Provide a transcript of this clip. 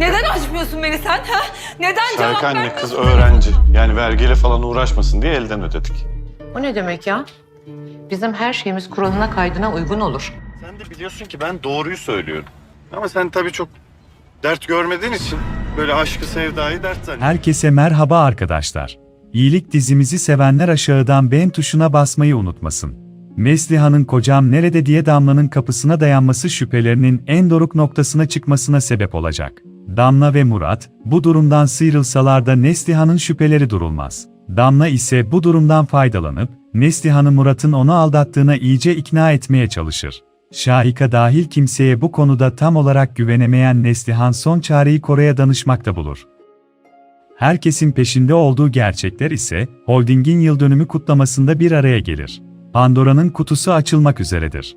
Neden açmıyorsun beni sen? Ha? Neden cevap Şahika anne vermiyorsun? kız öğrenci. Yani vergiyle falan uğraşmasın diye elden ödedik. O ne demek ya? Bizim her şeyimiz kuralına kaydına uygun olur. Sen de biliyorsun ki ben doğruyu söylüyorum. Ama sen tabii çok dert görmediğin için böyle aşkı sevdayı dert zannediyorsun. Herkese merhaba arkadaşlar. İyilik dizimizi sevenler aşağıdan beğen tuşuna basmayı unutmasın. Neslihan'ın kocam nerede diye Damla'nın kapısına dayanması şüphelerinin en doruk noktasına çıkmasına sebep olacak. Damla ve Murat, bu durumdan sıyrılsalar da Neslihan'ın şüpheleri durulmaz. Damla ise bu durumdan faydalanıp, Neslihan'ı Murat'ın onu aldattığına iyice ikna etmeye çalışır. Şahika dahil kimseye bu konuda tam olarak güvenemeyen Neslihan son çareyi Koray'a danışmakta bulur. Herkesin peşinde olduğu gerçekler ise, holdingin yıl dönümü kutlamasında bir araya gelir. Pandora'nın kutusu açılmak üzeredir.